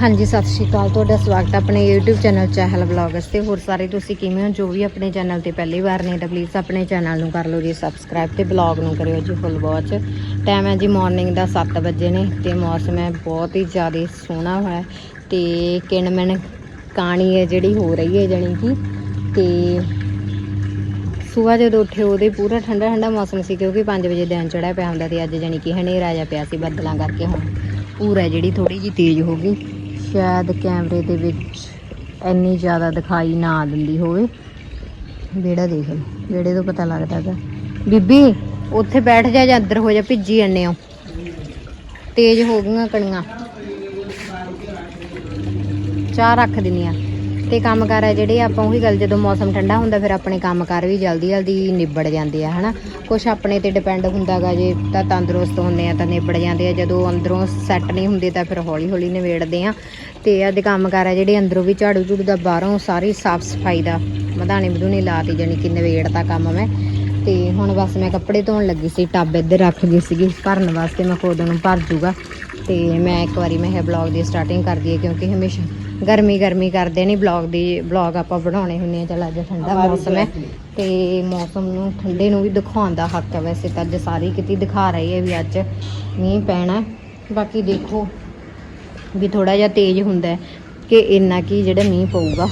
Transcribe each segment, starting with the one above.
ਹਾਂਜੀ, ਸਤਿ ਸ਼੍ਰੀ ਅਕਾਲ। ਤੁਹਾਡਾ ਸਵਾਗਤ ਹੈ ਆਪਣੇ YouTube ਚੈਨਲ ਚਹਿਲ ਵਲੌਗਸ ਤੇ। ਹੋਰ ਸਾਰੇ ਤੁਸੀਂ ਕਿਵੇਂ ਹੋ? ਜੋ ਵੀ ਆਪਣੇ ਚੈਨਲ ਤੇ ਪਹਿਲੀ ਵਾਰ ਨੇ ਤਾਂ ਪਲੀਜ਼ ਆਪਣੇ ਚੈਨਲ ਨੂੰ ਕਰ ਲਓ ਜੀ ਸਬਸਕ੍ਰਾਈਬ ਤੇ ਬਲੌਗ ਨੂੰ ਕਰਿਓ ਜੀ ਫੁੱਲ ਵਾਚ ਟਾਈਮ ਹੈ ਜੀ ਮਾਰਨਿੰਗ ਦਾ 7 ਵਜੇ ਨੇ ਤੇ ਮੌਸਮ ਹੈ ਬਹੁਤ ਹੀ ਜ਼ਿਆਦਾ ਸੋਹਣਾ ਹੋਇਆ ਹੈ ਤੇ ਕਿਣਮਣ ਕਾਣੀ ਹੈ ਜਿਹੜੀ ਹੋ ਰਹੀ ਹੈ ਜਾਣੀ ਕਿ ਤੇ ਸਵੇਰ ਜਦੋਂ ਉੱਠੇ ਉਹਦੇ ਪੂਰਾ ਠੰਡਾ ਠੰਡਾ ਮੌਸਮ ਸੀ ਕਿਉਂਕਿ 5 ਵਜੇ ਦਿਨ ਚੜਿਆ ਪਿਆ ਹੁੰਦਾ ਤੇ ਅੱਜ ਜਾਣੀ ਕਿ ਹਨੇਰਾ ਜਿਹਾ ਪਿਆ ਸੀ ਬੱਦਲਾਂ ਕਰਕੇ ਹੁਣ ਪੂਰਾ ਜਿਹੜੀ ਥੋੜੀ ਜੀ ਤੇਜ਼ ਹੋ ਗਈ। ਸ਼ਾਇਦ ਕੈਮਰੇ ਦੇ ਵਿੱਚ ਇੰਨੀ ਜ਼ਿਆਦਾ ਦਿਖਾਈ ਨਾ ਦਿੰਦੀ ਹੋਵੇ। ਵਿਹੜਾ ਦੇਖ ਲਓ। ਵਿਹੜੇ ਤੋਂ ਪਤਾ ਲੱਗਦਾ ਹੈਗਾ। ਬੀਬੀ, ਉੱਥੇ ਬੈਠ ਜਾ ਜਾਂ ਅੰਦਰ ਹੋ ਜਾ, ਭਿੱਜੀ ਜਾਂਦੇ ਹੋ। ਤੇਜ਼ ਹੋ ਗਈਆਂ ਕਣੀਆਂ। ਚਾਹ ਰੱਖ ਦਿੰਨੀ ਆ। ਤੇ ਕੰਮ ਕਾਰ ਹੈ ਜਿਹੜੇ, ਆਪਾਂ ਉਹੀ ਗੱਲ ਜਦੋਂ ਮੌਸਮ ਠੰਡਾ ਹੁੰਦਾ, ਫਿਰ ਆਪਣੇ ਕੰਮ ਕਾਰ ਵੀ ਜਲਦੀ ਜਲਦੀ ਨਿਬੜ ਜਾਂਦੇ ਆ, ਹਨਾ? ਕੁਝ ਆਪਣੇ ਤੇ ਡਿਪੈਂਡ ਹੁੰਦਾਗਾ, ਜੇ ਤਾਂ ਤੰਦਰੁਸਤ ਹੁੰਦੇ ਆ, ਤਾਂ ਨਿਬੜ ਜਾਂਦੇ ਆ, ਜਦੋਂ ਅੰਦਰੋਂ ਸੈੱਟ ਨਹੀਂ ਹੁੰਦੇ ਤਾਂ ਫਿਰ ਹੌਲੀ ਹੌਲੀ ਨਿਬੇੜਦੇ ਆ। ਤੇ ਅੱਜ ਕੰਮ ਕਾਰ ਹੈ ਜਿਹੜੇ ਅੰਦਰੋਂ ਵੀ ਝਾੜੂ ਝੂੜੂ ਦਾ ਬਾਹਰੋਂ ਸਾਰੀ ਸਾਫ਼ ਸਫ਼ਾਈ ਦਾ ਮਧਾਣੀ ਮਧੂਣੀ ਲਾਤੀ ਜਾਨੀ ਕਿ ਨਿਬੇੜਤਾ ਕੰਮ ਮੈਂ। ਤੇ ਹੁਣ ਬਸ ਮੈਂ ਕੱਪੜੇ ਧੋਣ ਲੱਗੀ ਸੀ, ਟੱਬ ਇੱਧਰ ਰੱਖ ਗਈ ਸੀਗੀ, ਭਰਨ ਵਾਸਤੇ ਮੈਂ ਖੁਦ ਨੂੰ ਭਰ ਜੂਗਾ ਤੇ ਮੈਂ ਇੱਕ ਵਾਰੀ ਮੈਂ ਇਹ ਬਲੌਗ ਦੀ ਸਟਾਰਟਿੰਗ ਕਰਦੀ ਦਈਏ ਕਿਉਂਕਿ ਹਮੇਸ਼ਾ ਗਰਮੀ ਗਰਮੀ ਕਰਦੇ ਨਹੀਂ ਬਲੌਗ ਦੀ ਬਲੌਗ ਆਪਾਂ ਬਣਾਉਣੇ ਹੁੰਦੇ ਆ ਚਲ ਅੱਜ ਠੰਡਾ ਮੌਸਮ ਹੈ ਤੇ ਮੌਸਮ ਨੂੰ ਠੰਡੇ ਨੂੰ ਵੀ ਦਿਖਾਉਣ ਦਾ ਹੱਕ ਹੈ ਵੈਸੇ ਤਾਂ ਅੱਜ ਸਾਰੀ ਕਿਤੇ ਦਿਖਾ ਰਹੀ ਹੈ ਵੀ ਅੱਜ ਮੀਂਹ ਪੈਣਾ। ਬਾਕੀ ਦੇਖੋ ਵੀ ਥੋੜਾ ਜਿਹਾ ਤੇਜ਼ ਹੁੰਦਾ ਕਿ ਇੰਨਾ ਕੀ ਜਿਹੜਾ ਮੀਂਹ ਪਊਗਾ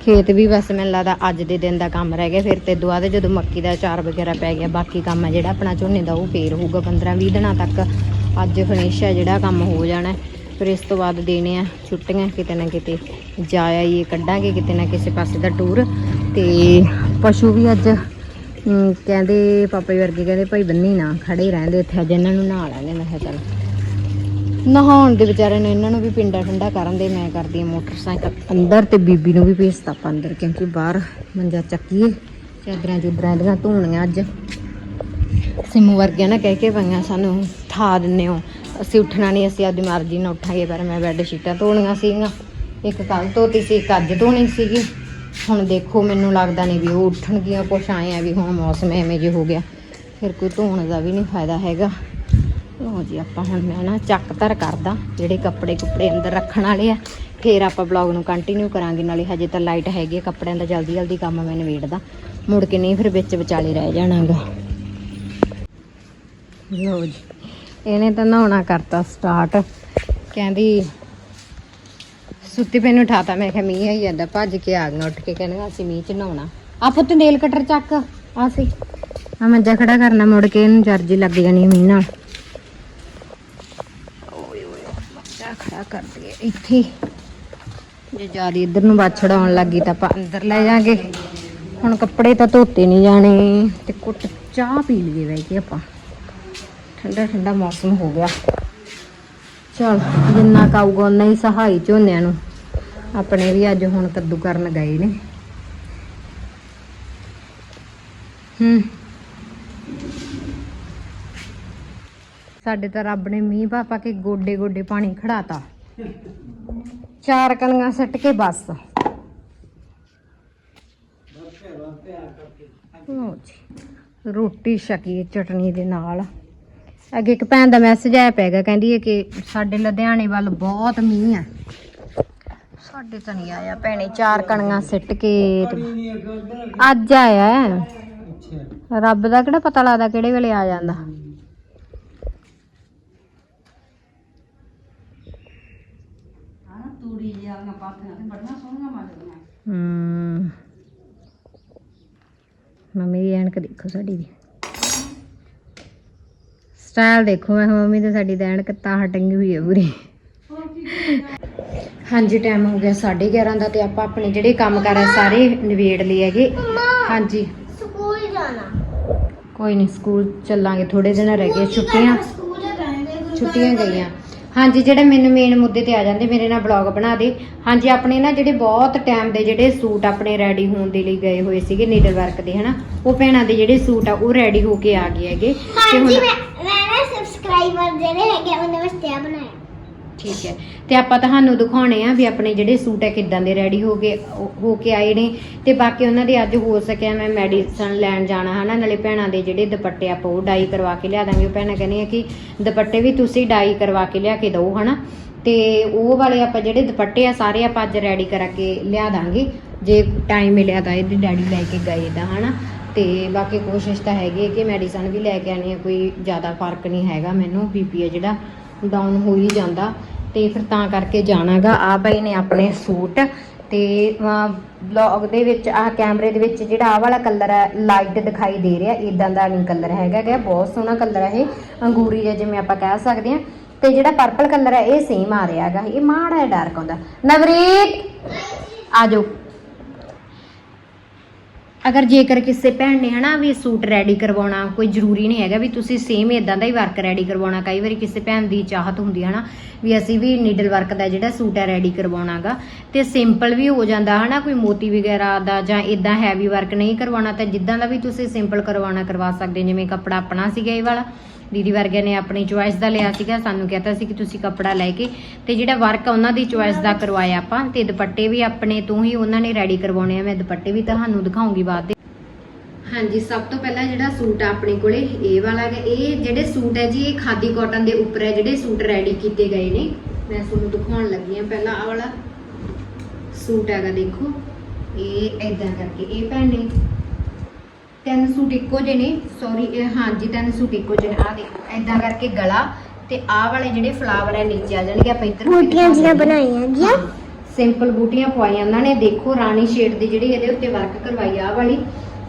ਖੇਤ ਵੀ ਬਸ ਮੈਨੂੰ ਲੱਗਦਾ ਅੱਜ ਦੇ ਦਿਨ ਦਾ ਕੰਮ ਰਹਿ ਗਿਆ ਫਿਰ ਤੇ ਦੁਆ ਦੇ ਜਦੋਂ ਮੱਕੀ ਦਾ ਅਚਾਰ ਵਗੈਰਾ ਪੈ ਗਿਆ ਬਾਕੀ ਕੰਮ ਹੈ ਜਿਹੜਾ ਆਪਣਾ ਝੋਨੇ ਦਾ ਉਹ ਫੇਰ ਹੋਊਗਾ 15 20 ਦਿਨਾਂ ਤੱਕ ਅੱਜ ਫਿਨਿਸ਼ ਹੈ ਜਿਹੜਾ ਕੰਮ ਹੋ ਜਾਣਾ। ਫਿਰ ਇਸ ਤੋਂ ਬਾਅਦ ਦੇਣੇ ਆ ਛੁੱਟੀਆਂ, ਕਿਤੇ ਨਾ ਕਿਤੇ ਜਾਇਆ ਆਈਏ, ਕੱਢਾਂਗੇ ਕਿਤੇ ਨਾ ਕਿਸੇ ਪਾਸੇ ਦਾ ਟੂਰ ਤੇ ਪਸ਼ੂ ਵੀ ਅੱਜ ਕਹਿੰਦੇ ਪਾਪਾ ਵਰਗੇ ਕਹਿੰਦੇ ਭਾਈ ਬੰਨੀ ਨਾ, ਖੜੇ ਰਹਿੰਦੇ ਇੱਥੇ, ਅੱਜ ਇਹਨਾਂ ਨੂੰ ਨਹਾ ਲੈਣੇ ਮੈਂ ਕਿਹਾ ਚੱਲ। ਨਹਾਉਣ ਦੇ ਵਿਚਾਰੇ ਨੇ ਇਹਨਾਂ ਨੂੰ ਵੀ ਪਿੰਡਾ ਠੰਡਾ ਕਰਨ ਦੇ, ਮੈਂ ਕਰਦੀ ਹਾਂ ਮੋਟਰਸਾਈਕਲ ਅੰਦਰ ਤੇ ਬੀਬੀ ਨੂੰ ਵੀ ਭੇਜਤਾ ਆਪਾਂ ਅੰਦਰ, ਕਿਉਂਕਿ ਬਾਹਰ ਮੰਜਾ ਚੱਕੀਏ, ਚਾਦਰਾਂ ਚੁਦਰਾਂ ਦੀਆਂ ਧੋਣੀਆਂ ਅੱਜ। ਸਿਮੂ ਵਰਗਿਆਂ ਨਾ ਕਹਿ ਕੇ ਪਈਆਂ, ਸਾਨੂੰ ਠਾ ਦਿੰਨੇ ਹੋ। ਅਸੀਂ ਉੱਠਣਾ ਨਹੀਂ ਅਸੀਂ ਆਪਦੀ ਮਰਜ਼ੀ ਨਾਲ ਉੱਠਾਂਗੇ ਪਰ ਮੈਂ ਬੈੱਡ ਸ਼ੀਟਾਂ ਧੋਣੀਆਂ ਸੀਗੀਆਂ। ਇੱਕ ਕੱਲ ਧੋਤੀ ਸੀ ਇੱਕ ਅੱਜ ਧੋਣੀ ਸੀਗੀ। ਹੁਣ ਦੇਖੋ ਮੈਨੂੰ ਲੱਗਦਾ ਨਹੀਂ ਵੀ ਉਹ ਉੱਠਣਗੀਆਂ ਕੁਛ ਆਏ ਆ ਵੀ ਹੁਣ ਮੌਸਮ ਐਵੇਂ ਜਿਹਾ ਹੋ ਗਿਆ। ਫਿਰ ਕੋਈ ਧੋਣ ਦਾ ਵੀ ਨਹੀਂ ਫਾਇਦਾ ਹੈਗਾ। ਲਓ ਜੀ ਆਪਾਂ ਹੁਣ ਮੈਂ ਨਾ ਚੱਕ ਧਰ ਕਰਦਾ ਜਿਹੜੇ ਕੱਪੜੇ ਕੁੱਪੜੇ ਅੰਦਰ ਰੱਖਣ ਵਾਲੇ ਆ। ਫਿਰ ਆਪਾਂ ਬਲੌਗ ਨੂੰ ਕੰਟੀਨਿਊ ਕਰਾਂਗੇ ਨਾਲੇ ਹਜੇ ਤਾਂ ਲਾਈਟ ਹੈਗੀ ਆ, ਕੱਪੜਿਆਂ ਦਾ ਜਲਦੀ ਜਲਦੀ ਕੰਮ ਮੈਂ ਨਿਬੇੜਦਾ। ਮੁੜ ਕੇ ਨਹੀਂ ਫਿਰ ਵਿੱਚ ਵਿਚਾਲੇ ਰਹਿ ਜਾਣਾਗਾ। ਲਓ ਜੀ। ਇਹਨੇ ਤਾਂ ਨਹਾਉਣਾ ਕਰਤਾ ਸਟਾਰਟ ਕਹਿੰਦੀ, ਸੁੱਤੀ ਪਈ ਉਠਾਤਾ। ਮੈਂ ਕਿਹਾ, ਮੀਂਹ ਆਈ ਜਾਂਦਾ, ਭੱਜ ਕੇ ਆ ਗਿਆ ਉੱਠ ਕੇ ਕਹਿੰਦੇ, ਅਸੀਂ ਮੀਂਹ ਚ ਨਹਾਉਣਾ। ਆ ਪੁੱਤ ਨੇਲ ਕਟਰ ਚੱਕ। ਆ ਸੀ। ਆ ਮੰਜਾ ਖੜਾ ਕਰਨਾ, ਮੁੜ ਕੇ ਇਹਨੂੰ ਜਰਜੀ ਲੱਗ ਜਾਣੀ ਮੀਂਹ ਨਾਲ। ਓਏ ਓਏ ਮੰਜਾ ਖੜਾ ਕਰ ਦਈਏ ਇੱਥੇ। ਜੇ ਜ਼ਿਆਦਾ ਇੱਧਰ ਨੂੰ ਬਾਛੜ ਆਉਣ ਲੱਗੀ ਤਾਂ ਆਪਾਂ ਅੰਦਰ ਲੈ ਜਾਾਂਗੇ। ਹੁਣ ਕੱਪੜੇ ਤਾਂ ਧੋਤੇ ਨਹੀਂ ਜਾਣੇ, ਤੇ ਕੁੱਟ ਚਾਹ ਪੀ ਲਈਏ ਬੈ ਕੇ ਆਪਾਂ। ਠੰਡਾ ਠੰਡਾ ਮੌਸਮ ਹੋ ਗਿਆ। ਚਲ, ਜਿੰਨਾ ਕਾਊਗਾ ਉਨਾ ਹੀ ਸਹਾਈ ਝੋਨਿਆਂ ਨੂੰ। ਆਪਣੇ ਵੀ ਅੱਜ ਹੁਣ ਕੱਦੂ ਕਰਨ ਗਏ ਨੇ। ਹੂੰ। ਸਾਡੇ ਤਾਂ ਰੱਬ ਨੇ ਮੀਂਹ ਪਾਪਾ ਕੇ ਗੋਡੇ ਗੋਡੇ ਪਾਣੀ ਖੜਾਤਾ। ਚਾਰ ਕਣੀਆਂ ਸੱਟ ਕੇ ਬਸ। ਲਓ ਜੀ, ਰੋਟੀ ਛਕੀ ਚਟਨੀ ਦੇ ਨਾਲ। ਅੱਗੇ ਇੱਕ ਭੈਣ ਦਾ ਮੈਸੇਜ ਆਇਆ ਪੈਗਾ ਕਹਿੰਦੀ ਹੈ ਕਿ ਸਾਡੇ ਲੁਧਿਆਣੇ ਵੱਲ ਬਹੁਤ ਮੀਂਹ ਆ। ਸਾਡੇ ਤਾਂ ਨਹੀਂ ਆਇਆ ਭੈਣੇ, ਚਾਰ ਕਣੀਆਂ ਸਿੱਟ ਕੇ ਅੱਜ ਆਇਆ ਰੱਬ ਦਾ ਕਿਹੜਾ ਪਤਾ ਲੱਗਦਾ ਕਿਹੜੇ ਵੇਲੇ ਆ ਜਾਂਦਾ। ਹੂੰ। ਮੰਮੀ ਦੀ ਐਨਕ ਦੇਖੋ ਸਾਡੀ ਦੀ ਸਟਾਈਲ ਦੇਖੋ ਮੈਂ ਮੰਮੀ ਤੇ ਸਾਡੀ ਤਾਂ ਐਨਕ ਤਾਂ ਟੰਗੀ ਹੋਈ ਹੈ ਪੂਰੀ। ਹਾਂਜੀ ਟਾਈਮ ਹੋ ਗਿਆ 11:30 ਦਾ ਤੇ ਆਪਾਂ ਆਪਣੇ ਜਿਹੜੇ ਕੰਮ ਕਰ ਰਹੇ ਸਾਰੇ ਨਿਬੇੜ ਲਏ ਹੈਗੇ। ਹਾਂਜੀ। ਸਕੂਲ ਜਾਣਾ ਕੋਈ ਨਹੀਂ ਸਕੂਲ ਚੱਲਾਂਗੇ ਥੋੜੇ ਦਿਨ ਰਹਿ ਗਏ ਛੁੱਟੀਆਂ। ਛੁੱਟੀਆਂ ਗਈਆਂ। ਹਾਂਜੀ ਜਿਹੜੇ ਮੈਨੂੰ ਮੇਨ ਮੁੱਦੇ ਤੇ ਆ ਜਾਂਦੇ ਮੇਰੇ ਨਾਲ ਬਲੌਗ ਬਣਾ ਦੇ। ਹਾਂਜੀ ਆਪਣੇ ਨਾ ਜਿਹੜੇ ਬਹੁਤ ਟਾਈਮ ਦੇ ਜਿਹੜੇ ਸੂਟ ਆਪਣੇ ਰੈਡੀ ਹੋਣ ਦੇ ਲਈ ਗਏ ਹੋਏ ਸੀਗੇ ਨੀਡਲ ਵਰਕ ਦੇ ਹਨਾ? ਉਹ ਭੈਣਾਂ ਦੇ ਜਿਹੜੇ ਸੂਟ ਆ ਉਹ ਰੈਡੀ ਹੋ ਕੇ ਆ ਗਏ ਹੈਗੇ। ਤੇ ਹਾਂਜੀ ਹੁਣ ਸਬਸਕ੍ਰਾਈਬਰ ਜਿਹੜੇ ਹੈਗੇ ਉਹਨਾਂ ਵਾਸਤੇ ਆ ਬਣਾਇਆ। ਠੀਕ ਹੈ। ਤੇ ਆਪਾਂ ਤੁਹਾਨੂੰ ਦਿਖਾਉਣੇ ਆ ਵੀ ਆਪਣੇ ਜਿਹੜੇ ਸੂਟ ਹੈ ਕਿੱਦਾਂ ਦੇ ਰੈਡੀ ਹੋ ਗਏ ਹੋ ਕੇ ਆਏ ਨੇ। ਤੇ ਬਾਕੀ ਉਹਨਾਂ ਦੇ ਅੱਜ ਹੋ ਸਕਿਆ ਮੈਂ ਮੈਡੀਸਨ ਲੈਣ ਜਾਣਾ, ਹਨਾ? ਨਾਲੇ ਭੈਣਾਂ ਦੇ ਜਿਹੜੇ ਦੁਪੱਟੇ ਆਪਾਂ ਉਹ ਡਾਈ ਕਰਵਾ ਕੇ ਲਿਆ ਦਾਂਗੇ। ਉਹ ਭੈਣਾਂ ਕਹਿੰਦੀਆਂ ਕਿ ਦੁਪੱਟੇ ਵੀ ਤੁਸੀਂ ਡਾਈ ਕਰਵਾ ਕੇ ਲਿਆ ਕੇ ਦਿਓ, ਹਨਾ? ਤੇ ਉਹ ਵਾਲੇ ਆਪਾਂ ਜਿਹੜੇ ਦੁਪੱਟੇ ਆ, ਸਾਰੇ ਆਪਾਂ ਅੱਜ ਰੈਡੀ ਕਰਾ ਕੇ ਲਿਆ ਦਾਂਗੇ। ਜੇ ਟਾਈਮ ਮਿਲਿਆ ਤਾਂ ਇਹਦੇ ਡੈਡੀ ਲੈ ਕੇ ਗਏ ਦਾ ਹਨਾ? ਤੇ ਬਾਕੀ ਕੋਸ਼ਿਸ਼ ਤਾਂ ਹੈਗੀ ਹੈ ਕਿ ਮੈਡੀਸਨ ਵੀ ਲੈ ਕੇ ਆਣੀ ਹੈ, ਕੋਈ ਜ਼ਿਆਦਾ ਫ਼ਰਕ ਨਹੀਂ ਹੈਗਾ ਮੈਨੂੰ ਬੀਪੀ ਹੈ ਜਿਹੜਾ ਡਾਊਨ ਹੋ ਹੀ ਜਾਂਦਾ। ਤੇ ਫਿਰ ਤਾਂ ਕਰਕੇ ਜਾਣਾਗਾ ਆ ਪਏ ਨੇ ਆਪਣੇ ਸੂਟ। ਤੇ ਬਲੌਗ ਦੇ ਵਿੱਚ ਆ ਕੈਮਰੇ ਦੇ ਵਿੱਚ ਜਿਹੜਾ ਆ ਵਾਲਾ ਕਲਰ ਹੈ ਲਾਈਟ ਦਿਖਾਈ ਦੇ ਰਿਹਾ ਇਦਾਂ ਦਾ ਨਹੀਂ ਕਲਰ ਹੈਗਾ ਗਾ, ਬਹੁਤ ਸੋਹਣਾ ਕਲਰ ਹੈ ਇਹ, ਅੰਗੂਰੀ ਜਿਹਾ ਜਿਵੇਂ ਆਪਾਂ ਕਹਿ ਸਕਦੇ ਹਾਂ। ਤੇ ਜਿਹੜਾ ਪਰਪਲ ਕਲਰ ਹੈ, ਇਹ ਸੇਮ ਆ ਰਿਹਾ ਹੈਗਾ ਇਹ ਮਾੜਾ ਹੈ ਡਾਰਕ ਆਉਂਦਾ। ਨਵਰੀਤ! ਆ ਜਾਓ। ਅਗਰ ਜੇਕਰ ਕਿਸੇ ਭੈਣ ਨੇ ਹਨਾ ਵੀ ਸੂਟ ਰੈਡੀ ਕਰਵਾਉਣਾ, ਕੋਈ ਜ਼ਰੂਰੀ ਨਹੀਂ ਹੈਗਾ ਵੀ ਤੁਸੀਂ ਸੇਮ ਇਦਾਂ ਦਾ ਹੀ ਵਰਕ ਰੈਡੀ ਕਰਵਾਉਣਾ। ਕਈ ਵਾਰੀ ਕਿਸੇ ਭੈਣ ਦੀ ਚਾਹਤ ਹੁੰਦੀ ਹੈ ਹਨਾ ਵੀ ਅਸੀਂ ਵੀ ਨੀਡਲ ਵਰਕ ਦਾ ਜਿਹੜਾ ਸੂਟ ਹੈ ਰੈਡੀ ਕਰਵਾਉਣਾਗਾ। ਤੇ ਸਿੰਪਲ ਵੀ ਹੋ ਜਾਂਦਾ ਹਨਾ, ਕੋਈ ਮੋਤੀ ਵਗੈਰਾ ਦਾ ਜਾਂ ਇਦਾਂ ਹੈਵੀ ਵਰਕ ਨਹੀਂ ਕਰਵਾਉਣਾ, ਤਾਂ ਜਿੱਦਾਂ ਦਾ ਵੀ ਤੁਸੀਂ ਸਿੰਪਲ ਕਰਵਾਉਣਾ ਕਰਵਾ ਸਕਦੇ ਜਿਵੇਂ ਕੱਪੜਾ ਆਪਣਾ ਸੀਗਾ ਇਹ ਵਾਲਾ। ਦੀਦੀ ਵਰਗੇ ਨੇ ਆਪਣੀ ਚੁਆਇਸ ਦਾ ਲਿਆ ਸੀਗਾ, ਸਾਨੂੰ ਕਹਤਾ ਸੀ ਕਿ ਤੁਸੀਂ ਕੱਪੜਾ ਲੈ ਕੇ ਤੇ ਜਿਹੜਾ ਵਰਕ ਉਹਨਾਂ ਦੀ ਚੁਆਇਸ ਦਾ ਕਰਵਾਇਆ ਆਪਾਂ ਤੇ ਦੁਪੱਟੇ ਵੀ ਆਪਣੇ ਤੋਂ ਹੀ ਉਹਨਾਂ ਨੇ ਰੈਡੀ ਕਰਵਾਉਣੇ ਆ, ਮੈਂ ਦੁਪੱਟੇ ਵੀ ਤੁਹਾਨੂੰ ਦਿਖਾਉਂਗੀ ਬਾਅਦ ਹਾਂਜੀ, ਸਭ ਤੋਂ ਪਹਿਲਾਂ ਜਿਹੜਾ ਸੂਟ ਆ ਆਪਣੇ ਕੋਲੇ, ਇਹ ਵਾਲਾ ਹੈ ਇਹ ਜਿਹੜੇ ਸੂਟ ਹੈ ਜੀ, ਇਹ ਖਾਦੀ ਕਾਟਨ ਦੇ ਉੱਪਰ ਹੈ, ਜਿਹੜੇ ਸੂਟ ਰੈਡੀ ਕੀਤੇ ਗਏ ਨੇ। ਮੈਂ ਤੁਹਾਨੂੰ ਦਿਖਾਉਣ ਲੱਗੀ ਹਾਂ ਪਹਿਲਾਂ ਆਹ ਵਾਲਾ ਸੂਟ ਹੈਗਾ ਦੇਖੋ, ਇਹ ਐਦਾਂ ਕਰਕੇ, ਇਹ ਭੈਣ ਨੇ ਤਿੰਨ ਸੂਟ ਇੱਕੋ ਜਿਹੇ ਨੇ ਸੌਰੀ ਇਹ ਹਾਂਜੀ ਤਿੰਨ ਸੂਟ ਇੱਕੋ ਜਿਹੇ ਨੇ। ਆਹ ਦੇਖੋ ਐਦਾਂ ਕਰਕੇ ਗਲਾ ਤੇ ਆਹ ਵਾਲੇ ਜਿਹੜੇ ਫਲਾਵਰ ਹੈ ਨੀਚੇ ਆ ਜਾਣਗੇ ਆਪਾਂ ਇੱਧਰ ਬੂਟੀਆਂ ਜੀਆਂ ਹਾਂ। ਬਣਾਈਆਂ ਗੀਆਂ ਸਿੰਪਲ ਬੂਟੀਆਂ ਪਵਾਈਆਂ ਉਹਨਾਂ ਨੇ। ਦੇਖੋ ਰਾਣੀ ਸ਼ੇਡ ਦੀ ਜਿਹੜੀ ਇਹਦੇ ਉੱਤੇ ਵਰਕ ਕਰਵਾਈ ਆ ਵਾਲੀ।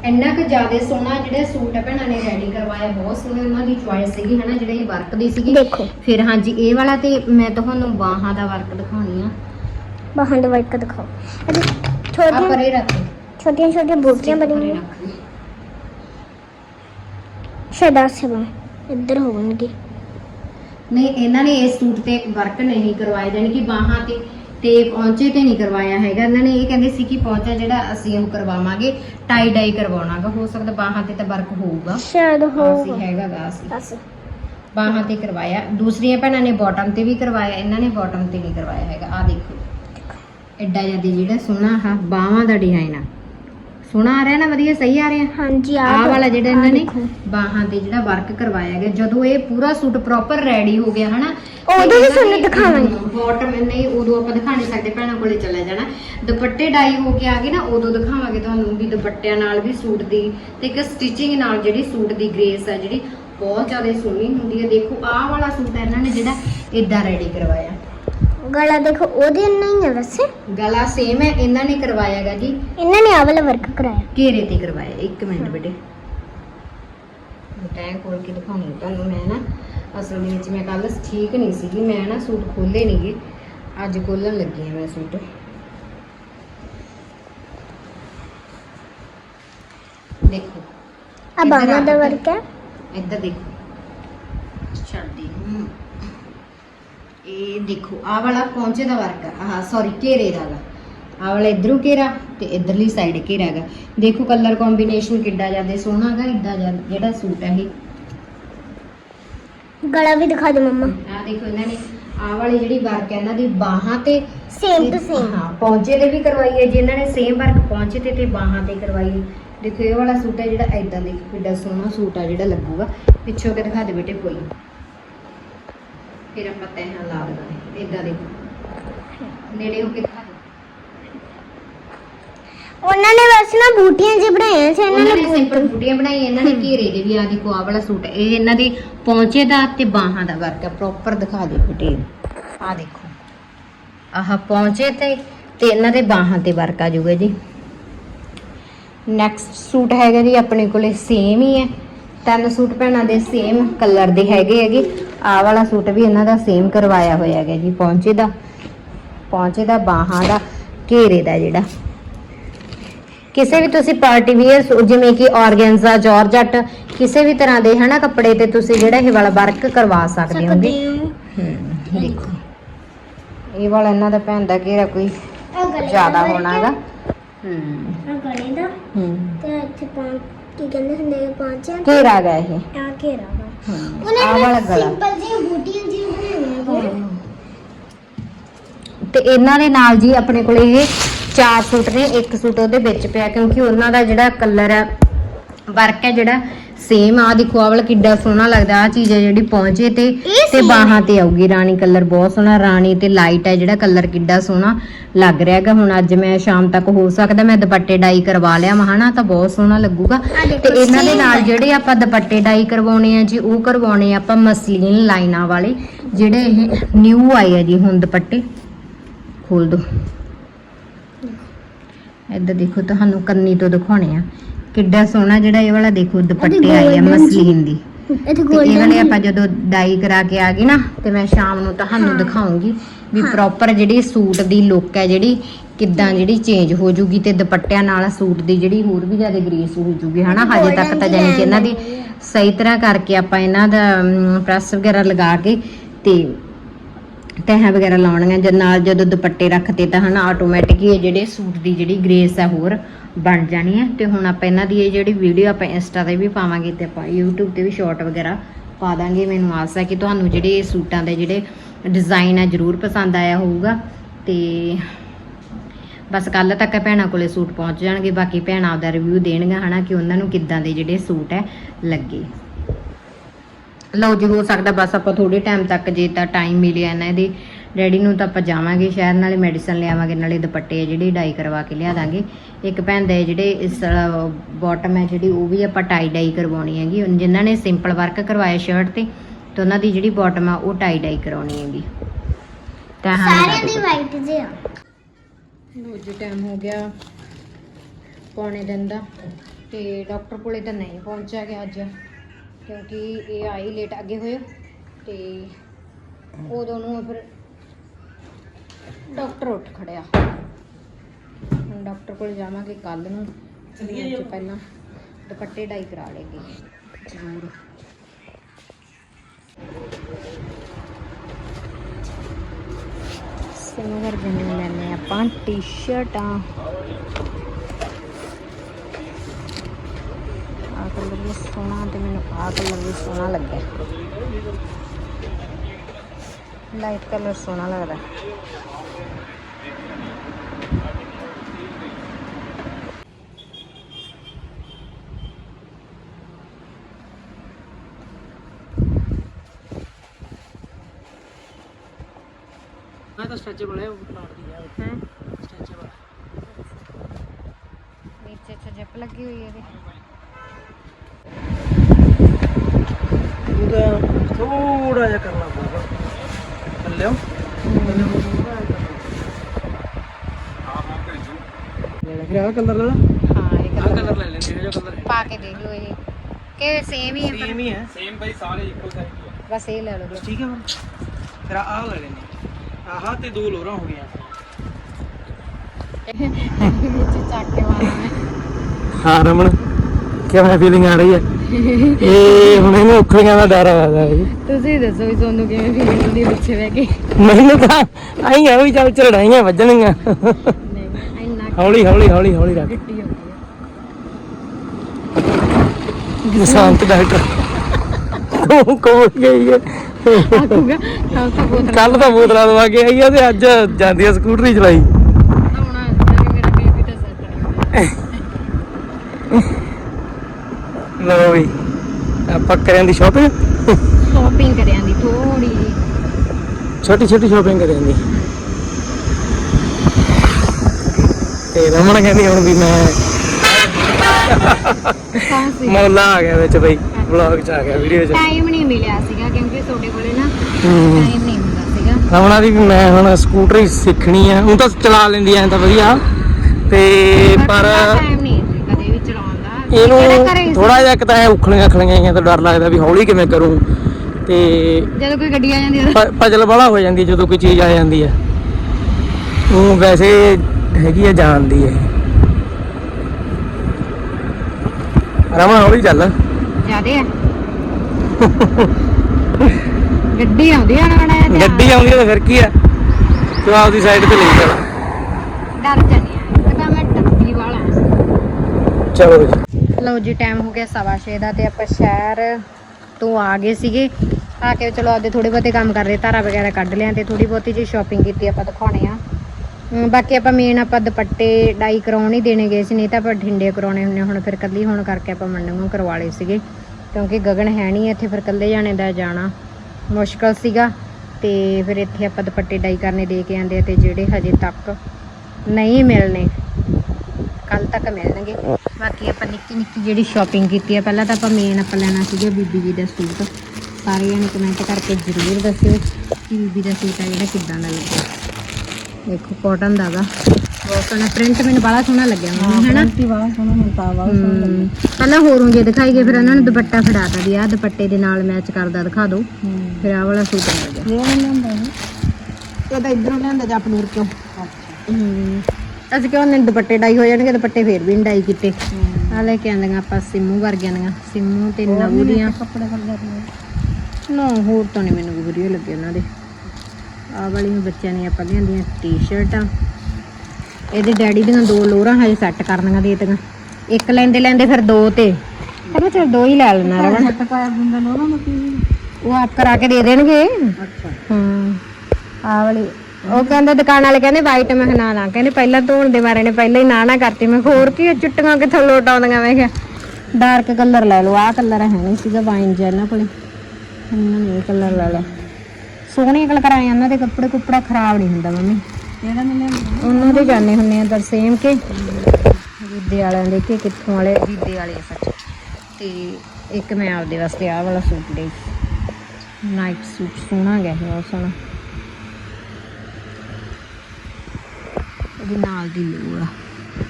ਇੰਨਾ ਕੁ ਜ਼ਿਆਦਾ ਸੋਹਣਾ ਜਿਹੜੇ ਸੂਟ ਆ ਭੈਣਾਂ ਨੇ ਰੈਡੀ ਕਰਵਾਇਆ ਬਹੁਤ ਸੋਹਣੇ ਉਹਨਾਂ ਦੀ ਚੁਆਇਸ ਸੀਗੀ ਹਨਾ ਜਿਹੜੇ ਵਰਕ ਦੀ ਸੀਗੀ। ਫਿਰ ਹਾਂਜੀ ਇਹ ਵਾਲਾ ਤੇ ਮੈਂ ਤੁਹਾਨੂੰ ਬਾਹਾਂ ਦਾ ਵਰਕ ਦਿਖਾਉਣੀ ਆ। ਬਾਹਰ ਦੇ ਵਰਕ ਦਿਖਾਓ। ਆ ਛੋਟੀਆਂ ਪਰੇ ਰੱਖ ਛੋਟੀਆਂ ਛੋਟੀਆਂ ਬੂਟੀਆਂ ਬਣੀਆਂ। ਆਸੇ ਬਣ ਇੱਧਰ ਹੋਣਗੇ। ਨਹੀਂ ਇਹਨਾਂ ਨੇ ਇਸ ਸੂਟ ਤੇ ਵਰਕ ਨਹੀਂ ਕਰਵਾਇਆ ਜਾਣੀ ਕਿ ਬਾਹਾਂ ਤੇ ਤੇ ਪੌਂਚੇ ਤੇ ਨਹੀਂ ਕਰਵਾਇਆ ਹੈਗਾ। ਇਹਨਾਂ ਨੇ ਇਹ ਕਹਿੰਦੇ ਸੀ ਕਿ ਪੌਂਚਾ ਜਿਹੜਾ ਅਸੀਂ ਉਹ ਕਰਵਾਵਾਂਗੇ ਟਾਈ ਡਾਈ ਕਰਵਾਉਣਾਗਾ। ਹੋ ਸਕਦਾ ਬਾਹਾਂ ਤੇ ਤਾਂ ਵਰਕ ਹੋਊਗਾ। ਸ਼ਾਇਦ ਹੋਊਗਾ। ਹੈਗਾ ਗਾ ਅਸੀਂ ਬਸ ਬਾਹਾਂ ਤੇ ਕਰਵਾਇਆ। ਦੂਸਰੀਆਂ ਭੈਣਾਂ ਨੇ ਬਾਟਮ ਤੇ ਵੀ ਕਰਵਾਇਆ ਇਹਨਾਂ ਨੇ ਬਾਟਮ ਤੇ ਨਹੀਂ ਕਰਵਾਇਆ ਹੈਗਾ। ਆ ਦੇਖੋ। ਐਡਾ ਜ਼ਿਆਦਾ ਜਿਹੜਾ ਸੋਹਣਾ ਆ ਬਾਹਾਂ ਦਾ ਡਿਜ਼ਾਈਨ ਆ। ਸੋਹਣਾ ਆ ਰਿਹਾ ਨਾ ਵਧੀਆ ਸਹੀ ਆ ਰਿਹਾ? ਹਾਂਜੀ ਆ ਆਹ ਵਾਲਾ ਜਿਹੜਾ ਇਹਨਾਂ ਨੇ। ਬਾਹਾਂ ਤੇ ਜਿਹੜਾ ਵਰਕ ਕਰਵਾਇਆ ਗਿਆ ਜਦੋਂ ਇਹ ਪੂਰਾ ਸੂਟ ਪ੍ਰੋਪਰ ਰੈਡੀ ਹੋ ਗਿਆ ਹਨਾ? ਉਦੋਂ ਵੀ ਤੁਹਾਨੂੰ ਦਿਖਾਵਾਂਗੇ। ਬਾਟਮ ਨਹੀਂ ਉਦੋਂ ਆਪਾਂ ਦਿਖਾ ਨਹੀਂ ਸਕਦੇ ਭੈਣਾਂ ਕੋਲੇ ਚਲੇ ਜਾਣਾ। ਦੁਪੱਟੇ ਡਾਈ ਹੋ ਕੇ ਆ ਗਏ ਨਾ ਉਦੋਂ ਦਿਖਾਵਾਂਗੇ ਤੁਹਾਨੂੰ ਵੀ ਦੁਪੱਟਿਆਂ ਨਾਲ ਵੀ ਸੂਟ ਦੀ ਤੇ ਇੱਕ ਸਟਿਚਿੰਗ ਨਾਲ ਜਿਹੜੀ ਸੂਟ ਦੀ ਗ੍ਰੇਸ ਆ ਜਿਹੜੀ ਬਹੁਤ ਜ਼ਿਆਦਾ ਸੋਹਣੀ ਹੁੰਦੀ ਹੈ। ਦੇਖੋ ਆਹ ਵਾਲਾ ਸੂਟ ਇਹਨਾਂ ਨੇ ਜਿਹੜਾ ਇਦਾਂ ਰੈਡੀ ਕਰਵਾਇਆ। ਗਲਾ ਦੇਖੋ ਉਹਦੇ ਨਹੀਂ ਹੈ ਵੈਸੇ। ਗਲਾ ਸੇਮ ਹੈ ਇਹਨਾਂ ਨੇ ਕਰਵਾਇਆਗਾ ਜੀ। ਇਹਨਾਂ ਨੇ ਆ ਵਾਲਾ ਵਰਕ ਕਰਾਇਆ। ਘੇਰੇ ਤੇ ਕਰਵਾਇਆ ਇੱਕ ਮਿੰਟ ਬੇਟੇ। ਟੈਂ ਖੋਲ ਕੇ ਦਿਖਾਉਣੀ ਤੁਹਾਨੂੰ ਮੈਂ ਨਾ ਅਸਲ ਦੇ ਵਿੱਚ ਮੈਂ ਕੱਲ ਠੀਕ ਨਹੀਂ ਸੀਗੀ ਮੈਂ ਨਾ ਸੂਟ ਖੋਲੇ ਨਹੀਂਗੇ ਅੱਜ ਖੋਲਣ ਲੱਗੀ ਹਾਂ ਮੈਂ ਸੂਟ। ਦੇਖੋ ਆ ਬਾਹਾਂ ਦਾ ਆ। ਵਰਕ ਹੈ। ਇੱਧਰ ਦੇਖੋ ਛੱਡਦੀ ਹੂੰ ਇਹ ਦੇਖੋ ਆਹ ਵਾਲਾ ਪੌਂਚੇ ਦਾ ਵਰਕ ਆ? ਆਹ ਸੌਰੀ ਘੇਰੇ ਦਾ ਗਾ। ਆਹ ਵਾਲਾ ਇਧਰੋਂ ਘੇਰਾ ਤੇ ਇਧਰਲੀ ਸਾਈਡ ਘੇਰਾ ਗਾ। ਦੇਖੋ ਕਲਰ ਕੰਬੀਨੇਸ਼ਨ ਕਿੱਡਾ ਜ਼ਿਆਦਾ ਸੋਹਣਾ ਗਾ ਇੱਡਾ ਜਿਹੜਾ ਸੂਟ ਹੈ ਇਹ। ਗਲਾ ਵੀ ਦਿਖਾ ਦੇ ਮੰਮਾ। ਆਹ ਦੇਖੋ ਇਹਨਾਂ ਨੇ ਆਹ ਵਾਲੀ ਜਿਹੜੀ ਵਰਕ ਹੈ ਇਹਨਾਂ ਦੀ ਬਾਹਾਂ ਤੇ ਸੇਮ ਟੂ ਸੇਮ ਹਾਂ ਪੌਂਚੇ ਤੇ ਵੀ ਕਰਵਾਈ ਹੈ ਜੀ ਇਹਨਾਂ ਨੇ ਸੇਮ ਵਰਕ ਪੌਂਚੇ ਤੇ ਤੇ ਬਾਹਾਂ ਤੇ ਕਰਵਾਈ ਹੈ। ਦੇਖੋ ਇਹ ਵਾਲਾ ਸੂਟ ਹੈ ਜਿਹੜਾ ਐਦਾਂ ਦੇਖੋ ਕਿੱਡਾ ਸੋਹਣਾ ਸੂਟ ਆ ਜਿਹੜਾ ਲੱਗੂਗਾ। ਪਿੱਛੋਂ ਕੇ ਦਿਖਾ ਦੇ ਬੇਟੇ ਕੋਈ। ਫਿਰ ਆਪਾਂ ਤੈਹਾਂ ਲਾ ਦੇਣਾ ਇਦਾਂ ਦੇਖੋ। ਨੇੜੇ ਹੋ ਕੇ ਦਿਖਾ ਦੇ ਉਹਨਾਂ ਨੇ ਵੈਸੇ ਨਾ ਬੂਟੀਆਂ ਜੀ ਬਣਾਈਆਂ ਸੀ ਇਹਨਾਂ ਉਹਨਾਂ ਨੇ ਨੇ ਸਿੰਪਲ ਬੂਟੀਆਂ ਬਣਾਈ ਇਹਨਾਂ ਨੇ ਘੇਰੇ ਦੇ ਵੀ ਆ ਦੇਖੋ ਆਹ ਵਾਲਾ ਸੂਟ। ਇਹ ਇਹਨਾਂ ਦੇ ਪੌਂਚੇ ਦਾ ਤੇ ਬਾਹਾਂ ਦਾ ਵਰਕ ਹੈ ਪ੍ਰੋਪਰ ਦਿਖਾ ਦੇ ਬੇਟੇ ਆ ਦੇਖੋ। ਆਹ ਪੌਂਚੇ ਤੇ ਤੇ ਇਹਨਾਂ ਦੇ ਬਾਹਾਂ ਤੇ ਵਰਕ ਆ ਜਾਊਗਾ ਜੀ। ਨੈਕਸਟ ਸੂਟ ਹੈਗਾ ਜੀ ਆਪਣੇ ਕੋਲੇ ਸੇਮ ਹੀ ਹੈ। ਤਿੰਨ ਸੂਟ ਭੈਣਾਂ ਦੇ ਸੇਮ ਕਲਰ ਦੇ ਹੈਗੇ ਹੈਗੇ। ਆਹ ਵਾਲਾ ਸੂਟ ਵੀ ਇਹਨਾਂ ਦਾ ਸੇਮ ਕਰਵਾਇਆ ਹੋਇਆ ਹੈਗਾ ਜੀ ਪੌਂਚੇ ਦਾ। ਪੌਂਚੇ ਦਾ ਬਾਹਾਂ ਦਾ ਘੇਰੇ ਦਾ ਜਿਹੜਾ। ਕਿਸੇ ਵੀ ਤੁਸੀਂ ਪਾਰਟੀ ਵੇਅਰ ਜਿਵੇਂ ਕਿ ਆਰਗੈਂਜ਼ਾ ਜਾਰਜਟ ਕਿਸੇ ਵੀ ਤਰ੍ਹਾਂ ਦੇ ਹਨਾ ਕੱਪੜੇ ਤੇ ਤੁਸੀਂ ਜਿਹੜਾ ਇਹ ਵਾਲਾ ਵਰਕ ਕਰਵਾ ਸਕਦੇ ਹੂੰ। ਦੇਖੋ। ਇਹ ਵਾਲਾ ਇਹਨਾਂ ਦਾ ਭੈਣ ਦਾ ਘੇਰਾ ਕੋਈ ਜ਼ਿਆਦਾ ਹੋਣਾ ਹੈਗਾ। ਹੂੰ। ਆ ਗਲੇ ਦਾ। ਹੂੰ। ਤੇ ਇੱਥੇ ਪਾ ਕੀ ਕਹਿੰਦੇ ਹੁੰਦੇ ਆ ਪਾਂਚਿਆਂ ਘੇਰਾ ਹੈਗਾ ਇਹ। ਆ ਘੇਰਾ ਵਾ। ਹੂੰ ਆਹ ਵਾਲਾ ਗਲਾ। ਸਿੰਪਲ ਜੀ ਬੂਟੀਆਂ ਜੀ ਬਣਾਈਆਂ ਇਹਨਾਂ ਦੇ ਨਾਲ ਜੀ ਆਪਣੇ ਕੋਲ ਇਹ ਚਾਰ ਸੂਟ ਨੇ ਇੱਕ ਸੂਟ ਉਹਦੇ ਵਿੱਚ ਪਿਆ ਕਿਉਂਕਿ ਉਹਨਾਂ ਦਾ ਜਿਹੜਾ ਕਲਰ ਹੈ ਵਰਕ ਹੈ ਜਿਹੜਾ ਸੇਮ ਆ ਦੇਖੋ ਆਹ ਵਾਲਾ ਕਿੱਡਾ ਸੋਹਣਾ ਲੱਗਦਾ ਆ ਚੀਜ਼ ਹੈ ਜਿਹੜੀ ਪਹੁੰਚੇ ਤੇ ਤੇ ਬਾਹਾਂ ਤੇ ਆਊਗੀ ਰਾਣੀ ਕਲਰ ਬਹੁਤ ਸੋਹਣਾ ਰਾਣੀ ਤੇ ਲਾਈਟ ਹੈ ਜਿਹੜਾ ਕਲਰ ਕਿੱਡਾ ਸੋਹਣਾ ਲੱਗ ਰਿਹਾ ਹੈਗਾ। ਹੁਣ ਅੱਜ ਮੈਂ ਸ਼ਾਮ ਤੱਕ ਹੋ ਸਕਦਾ ਮੈਂ ਦੁਪੱਟੇ ਡਾਈ ਕਰਵਾ ਲਿਆ ਹਨਾ ਤਾਂ ਬਹੁਤ ਸੋਹਣਾ ਲੱਗੂਗਾ। ਤੇ ਇਹਨਾਂ ਦੇ ਨਾਲ ਜਿਹੜੇ ਆਪਾਂ ਦੁਪੱਟੇ ਡਾਈ ਕਰਵਾਉਣੇ ਆ ਜੀ ਉਹ ਕਰਵਾਉਣੇ ਆ ਆਪਾਂ ਮਸਲੀਨ ਲਾਈਨਾਂ ਵਾਲੇ ਜਿਹੜੇ ਇਹ ਨਿਊ ਆਏ ਆ ਜੀ ਹੁਣ ਦੁਪੱਟੇ। ਖੋਲ ਦੋ। ਇੱਧਰ ਦੇਖੋ ਤੁਹਾਨੂੰ ਕੰਨੀ ਤੋਂ ਦਿਖਾਉਣੇ ਆ। ਕਿੱਡਾ ਸੋਹਣਾ ਜਿਹੜਾ ਇਹ ਵਾਲਾ ਦੇਖੋ ਦੁਪੱਟੇ ਆਏ ਆ golden ਮਸਲੀਨ ਦੀ। ਤੇ ਇਹ ਗੋਲਡਨ ਵਾਲੇ। ਆਪਾਂ ਜਦੋਂ ਡਾਈ ਕਰਾ ਕੇ ਆ ਗਏ ਨਾ ਤੇ ਮੈਂ ਸ਼ਾਮ ਨੂੰ ਤੁਹਾਨੂੰ ਦਿਖਾਉਂਗੀ ਵੀ ਪ੍ਰੋਪਰ ਜਿਹੜੀ ਸੂਟ ਦੀ ਲੁੱਕ ਹੈ ਜਿਹੜੀ ਕਿੱਦਾਂ ਜਿਹੜੀ ਚੇਂਜ ਹੋ ਜੂਗੀ ਤੇ ਦੁਪੱਟਿਆਂ ਨਾਲ ਸੂਟ ਦੀ ਜਿਹੜੀ ਹੋਰ ਵੀ ਜ਼ਿਆਦਾ ਗ੍ਰੇਸ ਹੋ ਜੂਗੀ ਹਨਾ? ਹਜੇ ਤੱਕ ਤਾਂ ਜਾਨੀ ਕਿ ਇਹਨਾਂ ਦੀ ਸਹੀ ਤਰ੍ਹਾਂ ਕਰਕੇ ਆਪਾਂ ਇਹਨਾਂ ਦਾ ਪ੍ਰੈਸ ਵਗੈਰਾ ਲਗਾ ਕੇ ਤੇ ਤਹਾਂ ਵਗੈਰਾ ਲਾਉਣੀਆਂ ਜਦ ਨਾਲ ਜਦੋਂ ਦੁਪੱਟੇ ਰੱਖਤੇ ਤਾਂ ਹਨਾ ਆਟੋਮੈਟਿਕ ਹੀ ਇਹ ਜਿਹੜੇ ਸੂਟ ਦੀ ਜਿਹੜੀ ਗ੍ਰੇਸ ਹੈ ਹੋਰ ਬਣ ਜਾਣੀ ਹੈ। ਤੇ ਹੁਣ ਆਪਾਂ ਇਹਨਾਂ ਦੀ ਇਹ ਜਿਹੜੀ ਵੀਡੀਓ ਆਪਾਂ ਇੰਸਟਾ ਤੇ ਵੀ ਪਾਵਾਂਗੇ ਤੇ ਆਪਾਂ YouTube ਤੇ ਵੀ ਸ਼ਾਰਟ ਵਗੈਰਾ ਪਾ ਦਾਂਗੇ। ਮੈਨੂੰ ਆਸ ਹੈ ਕਿ ਤੁਹਾਨੂੰ ਜਿਹੜੇ ਇਹ ਸੂਟਾਂ ਦੇ ਜਿਹੜੇ ਡਿਜ਼ਾਈਨ ਹੈ ਜ਼ਰੂਰ ਪਸੰਦ ਆਇਆ ਹੋਊਗਾ। ਤੇ ਬਸ ਕੱਲ ਤੱਕ ਭੈਣਾਂ ਕੋਲੇ ਸੂਟ ਪਹੁੰਚ ਜਾਣਗੇ। ਬਾਕੀ ਭੈਣਾਂ ਆਪਦਾ ਰਿਵਿਊ ਦੇਣਗੀਆਂ ਹਨਾ ਕਿ ਉਹਨਾਂ ਨੂੰ ਕਿੱਦਾਂ ਦੇ ਜਿਹੜੇ ਸੂਟ ਹੈ ਲੱਗੇ। ਲਓ ਜੀ ਹੋ ਸਕਦਾ ਬਸ ਆਪਾਂ ਥੋੜੇ ਟਾਈਮ ਤੱਕ ਜੇ ਤਾਂ ਟਾਈਮ ਮਿਲਿਆ ਇਹਨਾਂ ਦੇ। ਡੈਡੀ ਨੂੰ ਤਾਂ ਆਪਾਂ ਜਾਵਾਂਗੇ ਸ਼ਹਿਰ ਨਾਲੇ ਮੈਡੀਸਨ ਲਿਆਵਾਂਗੇ ਨਾਲੇ ਦੁਪੱਟੇ ਆ ਜਿਹੜੇ ਡਾਈ ਕਰਵਾ ਕੇ ਲਿਆ ਦਾਂਗੇ ਇੱਕ ਭੈਣ ਦੇ ਜਿਹੜੇ ਇਸ ਬਾਟਮ ਹੈ ਜਿਹੜੀ ਉਹ ਵੀ ਆਪਾਂ ਟਾਈ ਡਾਈ ਕਰਵਾਉਣੀ ਹੈਗੀ। ਜਿਨ੍ਹਾਂ ਨੇ ਸਿੰਪਲ ਵਰਕ ਕਰਵਾਇਆ ਸ਼ਰਟ ਤੇ ਤੇ ਉਹਨਾਂ ਦੀ ਜਿਹੜੀ ਬਾਟਮ ਆ ਉਹ ਟਾਈ ਡਾਈ ਕਰਾਉਣੀ ਹੈਗੀ। ਤਾਂ ਹਾਂ ਸਾਰਿਆਂ ਦੀ ਵਾਈਟ ਜੇ ਆ। ਲੋ ਜੀ ਟਾਈਮ ਹੋ ਗਿਆ ਪੌਣੇ ਦਿਨ ਦਾ ਤੇ ਡਾਕਟਰ ਕੋਲੇ ਤਾਂ ਨਹੀਂ ਪਹੁੰਚਿਆ ਗਿਆ ਅੱਜ। ਕਿਉਂਕਿ ਇਹ ਆਈ ਲੇਟ ਅੱਗੇ ਹੋਏ ਤੇ ਉਦੋਂ ਨੂੰ ਫਿਰ ਡਾਕਟਰ ਉੱਠ ਖੜਿਆ। ਹੁਣ ਡਾਕਟਰ ਕੋਲ ਜਾਵਾਂਗੇ ਕੱਲ ਨੂੰ ਅੱਜ ਪਹਿਲਾਂ ਦੁਪੱਟੇ ਡਾਈ ਕਰਾ ਲੇਗੇ ਜ਼ਰੂਰ। ਸੇਮ ਵਰਗੇ ਨੂੰ ਲੈਣੇ ਆਪਾਂ ਟੀ-ਸ਼ਰਟਾਂ ਕਲਰ ਵੀ ਸੋਹਣਾ ਤੇ ਮੈਨੂੰ ਆਹ ਕਲਰ ਵੀ ਸੋਹਣਾ ਲੱਗਿਆ। ਲਾਈਟ ਕਲਰ ਸੋਹਣਾ ਲੱਗਦਾ। ਮੈਂ ਤਾਂ ਸਟ੍ਰੈਚੇਬਲ ਹੈ ਉਹ ਪਲਾਟ ਦੀ ਹੈ? ਹੈ ਸਟ੍ਰੈਚੇਬਲ ਨੀਚੇ ਚ ਜਿਪ ਲੱਗੀ ਹੋਈ ਹੈ ਇਹਦੇ ਉਹਦਾ ਥੋੜਾ ਜਿਹਾ ਕਰਨਾ ਪਊਗਾ ਥੱਲੇ ਫਿਰ ਆਹ ਕਲਰ ਲੈ ਹਾਂ ਇਹ ਆਹ ਕਲਰ ਕਲਰ ਲੈ ਲੈਂਦੇ ਕਲਰ ਪਾ ਕੇ ਦੇਖ ਲਓ ਇਹ। ਕਿ ਸੇਮ ਹੀ ਹੈ ਪਰ ਸੇਮ ਹੀ ਹੈ। ਸੇਮ ਬਾਈ ਸਾਰੇ ਇੱਕੋ ਸਾਈਜ਼ ਹੀ ਆ ਬਸ ਇਹ ਲੈ ਲਓ ਠੀਕ ਹੈ ਫਿਰ। ਫਿਰ ਆਹ ਲੈ ਲੈਂਦੇ ਆਹ ਤੇ ਦੋ ਲੋਰਾਂ ਹੋ ਗਈਆਂ। ਵਿੱਚ ਚੱਕ ਕੇ ਹਾਂ ਰਮਨ ਕਿਵੇਂ ਫੀਲਿੰਗ ਆ ਰਹੀ ਹੈ? ਇਹ ਹੁਣ ਇਹਨੂੰ ਉਖਲੀਆਂ ਦਾ ਡਰ ਆਦਾ ਹੈ ਤੁਸੀਂ ਦੱਸੋ ਵੀ ਤੁਹਾਨੂੰ ਕਿਵੇਂ ਫੀਲਿੰਗ ਹੁੰਦੀ ਹੈ ਪਿੱਛੇ ਬਹਿ ਕੇ? ਮੈਨੂੰ ਤਾਂ ਆਈਆਂ ਵੀ ਚੱਲ ਚੜਾਈਆਂ ਵੱਜਣਗੀਆਂ। ਹੌਲੀ ਹੌਲੀ ਹੌਲੀ ਹੌਲੀ ਰੱਖ ਗੱਡੀ ਹੋ ਨਿਸ਼ਾਂਤ ਡਾਕਟਰ ਤੂੰ ਕੋਲ ਗਈ ਹੈ? ਆਖੂਗਾ ਕੱਲ ਤਾਂ ਬੋਤਲਾਂ ਦਵਾ ਕੇ ਆਈ ਆ ਤੇ ਅੱਜ ਜਾਂਦੀ ਆ ਸਕੂਟਰੀ ਚਲਾਈ। ਲਓ ਵੀ ਆਪਾਂ ਕਰਿਆਂ ਦੀ ਸ਼ਾਪਿੰਗ ਸ਼ਾਪਿੰਗ ਕਰਿਆਂ ਦੀ ਥੋੜੀ ਛੋਟੀ ਛੋਟੀ ਸ਼ਾਪਿੰਗ ਕਰਿਆਂ ਦੀ। ਤੇ ਰਮਣ ਕਹਿੰਦੀ ਹੁਣ ਵੀ ਮੈਂ ਮੌਲਾ ਆ ਗਿਆ ਵਿੱਚ ਬਈ ਵਲੌਗ ਚ ਆ ਗਿਆ ਵੀਡੀਓ ਚ। ਟਾਈਮ ਨਹੀਂ ਮਿਲਿਆ ਸੀਗਾ ਕਿਉਂਕਿ ਤੁਹਾਡੇ ਕੋਲੇ ਨਾ ਹੂੰ। ਟਾਈਮ ਨਹੀਂ ਹੁੰਦਾ ਸੀਗਾ। ਰਮਣਾ ਦੀ ਵੀ ਮੈਂ ਹੁਣ ਸਕੂਟਰੀ ਸਿੱਖਣੀ ਆ। ਉਹ ਤਾਂ ਚਲਾ ਲੈਂਦੀ ਐ ਤਾਂ ਵਧੀਆ। ਤੇ ਪਰ ਟਾਈਮ ਨਹੀਂ ਕਦੇ ਵੀ ਚਲਾਉਣ ਦਾ। ਇਹਨੂੰ ਥੋੜਾ ਜਿਹਾ ਇੱਕ ਤਾਂ ਐ ਉਖਲੀਆਂ ਖਲੀਆਂ ਤਾਂ ਡਰ ਲੱਗਦਾ ਵੀ ਹੌਲੀ ਕਿਵੇਂ ਕਰੂੰ। ਤੇ ਜਦੋਂ ਕੋਈ ਗੱਡੀ ਆ ਜਾਂਦੀ ਹੈ ਪਜਲ ਵਾਲਾ ਹੋ ਜਾਂਦੀ ਹੈ ਜਦੋਂ ਕੋਈ ਚੀਜ਼ ਆ ਜਾਂਦੀ ਹੈ ਉਹ ਵੈਸੇ ਹੈਗੀ ਆ ਜਾਣਦੀ ਹੈ ਰਮਾ ਹੌਲੀ ਚੱਲ। ਜਿਆਦੇ ਆ। ਗੱਡੀ ਆਉਂਦੀ ਆ ਨਾ ਬਣਾ ਗੱਡੀ ਆਉਂਦੀ ਹੈ ਤਾਂ ਫਿਰ ਕੀ ਆ? ਤੂੰ ਆਪਦੀ ਸਾਈਡ ਤੇ ਲਈ ਚੱਲ। ਡਰ ਜਾਂਦੀ ਆ। ਪਤਾ ਮੈਂ ਡਰਦੀ ਵਾਲਾ। ਚਲੋ ਜੀ। ਲਓ ਜੀ ਟਾਈਮ ਹੋ ਗਿਆ ਸਵਾ ਛੇ ਦਾ ਤੇ ਆਪਾਂ ਸ਼ਹਿਰ ਤੋਂ ਆ ਗਏ ਸੀਗੇ। ਆ ਕੇ ਚਲੋ ਆਪਦੇ ਥੋੜੇ ਬਹੁਤੇ ਕੰਮ ਕਰ ਰਹੇ ਧਾਰਾ ਵਗੈਰਾ ਕੱਢ ਲਿਆ ਤੇ ਥੋੜੀ ਬਹੁਤੀ ਜੀ ਸ਼ਾਪਿੰਗ ਕੀਤੀ ਆਪਾਂ ਦਿਖਾਉਣੇ ਆ। ਬਾਕੀ ਆਪਾਂ ਮੇਨ ਆਪਾਂ ਦੁਪੱਟੇ ਡਾਈ ਕਰਾਉਣ ਹੀ ਦੇਣੇ ਗਏ ਸੀ, ਨਹੀਂ ਤਾਂ ਆਪਾਂ ਠਿੰਡੇ ਕਰਾਉਣੇ ਹੁੰਨੇ ਹੁਣ ਫਿਰ ਕੱਲੀ ਹੋਣ ਕਰਕੇ ਆਪਾਂ ਮੰਨੂ ਕਰਵਾ ਲਏ ਸੀਗੇ। ਕਿਉਂਕਿ ਗਗਨ ਹੈ ਨਹੀਂ ਇੱਥੇ, ਫਿਰ ਕੱਲੇ ਜਾਣੇ ਦਾ ਜਾਣਾ ਮੁਸ਼ਕਲ ਸੀਗਾ। ਤੇ ਫਿਰ ਇੱਥੇ ਆਪਾਂ ਦੁਪੱਟੇ ਡਾਈ ਕਰਨੇ ਦੇ ਕੇ ਆਂਦੇ ਆ, ਤੇ ਜਿਹੜੇ ਹਜੇ ਤੱਕ ਨਹੀਂ ਮਿਲਨੇ ਕੱਲ ਤੱਕ ਮਿਲਣਗੇ। ਬਾਕੀ ਆਪਾਂ ਨਿੱਕੀ ਨਿੱਕੀ ਜਿਹੜੀ ਸ਼ਾਪਿੰਗ ਕੀਤੀ ਹੈ ਪਹਿਲਾਂ ਤਾਂ ਆਪਾਂ ਮੇਨ ਆਪਾਂ ਲੈਣਾ ਸੀਗਾ ਬੀਬੀ ਜੀ ਦਾ ਸੂਟ। ਸਾਰੇ ਜਣੇ ਕਮੈਂਟ ਕਰਕੇ ਜ਼ਰੂਰ ਦੱਸਿਓ ਕਿ ਬੀਬੀ ਦਾ ਸੂਟ ਆ ਜਿਹੜਾ ਕਿੱਦਾਂ ਦਾ ਲੱਗਿਆ। ਦੇਖੋ ਕਾਟਨ ਦਾ ਗਾ। ਬਹੁਤ ਸੋਹਣਾ ਪ੍ਰਿੰਟ ਮੈਨੂੰ ਬੜਾ ਸੋਹਣਾ ਲੱਗਿਆ ਮੈਨੂੰ ਹੈਨਾ? ਵਾਹ ਸੋਹਣਾ ਮਿਲਤਾ ਵਾਹ ਹਮ, ਪਹਿਲਾਂ ਹੋਰੋਂ ਜੇ ਦਿਖਾਈ ਗਏ ਫਿਰ ਉਹਨਾਂ ਨੂੰ ਦੁਪੱਟਾ ਫੜਾਤਾ ਵੀ ਆਹ ਦੁਪੱਟੇ ਦੇ ਨਾਲ ਮੈਚ ਕਰਦਾ ਦਿਖਾ ਦਿਓ ਫਿਰ ਆਹ ਵਾਲਾ ਸੂਟ ਮਿਲ ਗਿਆ। ਇਹ ਨਹੀਂ ਲੈਂਦਾ ਇਹ? ਤਾਂ ਇਧਰੋਂ ਲਿਆਂਦਾ ਜਪਨੂਰ ਹਮ, ਅਸੀਂ ਕਿਉਂ ਨੇ ਦੁਪੱਟੇ ਡਾਈ ਹੋ ਜਾਣਗੇ ਦੁਪੱਟੇ ਫੇਰ ਵੀ ਡਾਈ ਕੀਤੇ। ਆ ਲੈ ਕੇ ਆਂਦੀਆਂ ਆਪਾਂ ਸਿੰਮੂ ਵਰਗੀਆਂ ਦੀਆਂ। ਸਿੰਮੂ ਤੇ ਨਵੂ ਦੀਆਂ। ਕੱਪੜੇ ਵਰਗੇ ਨਾ ਹੋਰ ਤਾਂ ਨਹੀਂ ਮੈਨੂੰ ਵਧੀਆ ਲੱਗੇ ਉਹਨਾਂ ਦੇ। ਆਹ ਵਾਲੀਆਂ ਬੱਚਿਆਂ ਦੀਆਂ ਆਪਾਂ ਲਿਆਂਦੀਆਂ ਟੀ-ਸ਼ਰਟਾਂ ਇਹਦੇ ਡੈਡੀ ਦੀਆਂ ਦੋ ਲੋਰਾਂ ਹਜੇ ਸੈੱਟ ਕਰਨੀਆਂ ਦੇ ਤੀਆਂ ਇੱਕ ਲੈਂਦੇ ਲੈਂਦੇ ਫਿਰ ਦੋ ਤੇ। ਕਹਿੰਦਾ ਚਲ ਦੋ ਹੀ ਲੈ ਲੈਣਾ ਰਵਣ ਸੱਟ ਪਾਇਆ ਦਿੰਦਾ ਲੋਨਾ ਨੂੰ ਕੀ? ਉਹ ਆਪ ਕਰਾ ਕੇ ਦੇ ਦੇਣਗੇ। ਅੱਛਾ। ਹੂੰ। ਆਹ ਵਾਲੀ। ਉਹ ਕਹਿੰਦਾ ਦੁਕਾਨ ਵਾਲੇ ਕਹਿੰਦੇ ਵਾਈਟ ਮੈਂ ਨਾ ਨਾ ਕਹਿੰਦੇ ਪਹਿਲਾਂ ਧੋਣ ਦੇ ਬਾਰੇ ਨੇ ਪਹਿਲਾਂ ਹੀ ਨਾ ਨਾ ਕਰਤੀ। ਮੈਂ ਹੋਰ ਕੀ ਆ, ਚੁੱਟੀਆਂ ਕਿੱਥੋਂ ਲੋਟ ਆਉਂਦੀਆਂ ਮੈਂ ਕਿਹਾ। ਡਾਰਕ ਕਲਰ ਲੈ ਲਓ ਆਹ ਕਲਰ ਹੈ ਨਹੀਂ ਸੀਗਾ ਵਾਈਨ ਜਿਹਾ ਇਹਨਾਂ ਕੋਲੇ। ਇਹਨਾਂ ਨੇ ਇਹ ਕਲਰ ਲੈ ਲਿਆ ਸੋਹਣੇ ਕਲਰ ਕਰਾਏ ਇਹਨਾਂ ਦੇ ਕੱਪੜੇ ਕੁੱਪੜਾ ਖਰਾਬ ਨਹੀਂ ਹੁੰਦਾ ਮੰਮੀ। ਕਿਹੜਾ ਉਹਨਾਂ ਦੇ ਜਾਣੇ ਹੁੰਨੇ ਆ ਦਰ ਸੇਮ ਕੇ। ਵੀਦੇ ਵਾਲਿਆਂ ਦੇ ਕਿ ਕਿੱਥੋਂ ਵਾਲੇ? ਵੀਦੇ ਵਾਲੇ ਆ ਸੱਚ। ਤੇ ਇੱਕ ਮੈਂ ਆਪਦੇ ਵਾਸਤੇ ਆਹ ਵਾਲਾ ਸੂਟ ਲਈ। ਨਾਈਟ ਸੂਟ ਸੋਹਣਾ ਗਿਆ ਬਹੁਤ ਸੋਹਣਾ। ਉਹਦੇ ਨਾਲ ਦੀ ਲੋੜ ਆ।